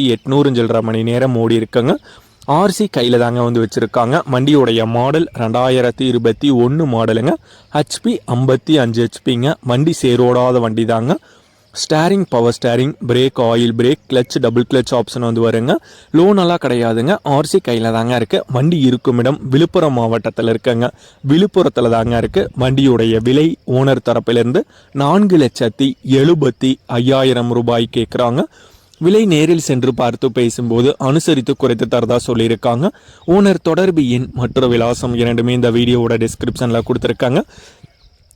எட்நூறு சில்லற மணி நேரம் ஓடி இருக்குங்க. ஆர்சி கையில் தாங்க வந்து வச்சுருக்காங்க. வண்டியுடைய மாடல் ரெண்டாயிரத்தி இருபத்தி ஒன்று மாடலுங்க ஹெச்பி ஐம்பத்தி அஞ்சு ஹெச்பிங்க வண்டி சேரோடாத வண்டி தாங்க. Steering power steering brake oil brake clutch double clutch option வந்து வருங்க. லோன் எல்லாம் கிடையாதுங்க. ஆர்சி கையில் தாங்க இருக்குது வண்டி இருக்கும் இடம் விழுப்புரம் மாவட்டத்தில் இருக்குங்க. விழுப்புரத்தில் தாங்க இருக்குது வண்டியுடைய விலை ஓனர் தரப்பிலிருந்து நான்கு லட்சத்தி எழுபத்தி ஐயாயிரம் ரூபாய் கேட்குறாங்க விலை நேரில் சென்று பார்த்து பேசும்போது அனுசரித்து குறைத்து தரதா சொல்லியிருக்காங்க. ஓனர் தொடர்பு எண் மற்றும் விலாசம் இரண்டுமே இந்த வீடியோவோட டிஸ்கிரிப்ஷனில் கொடுத்துருக்காங்க.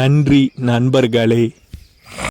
நன்றி நண்பர்களே.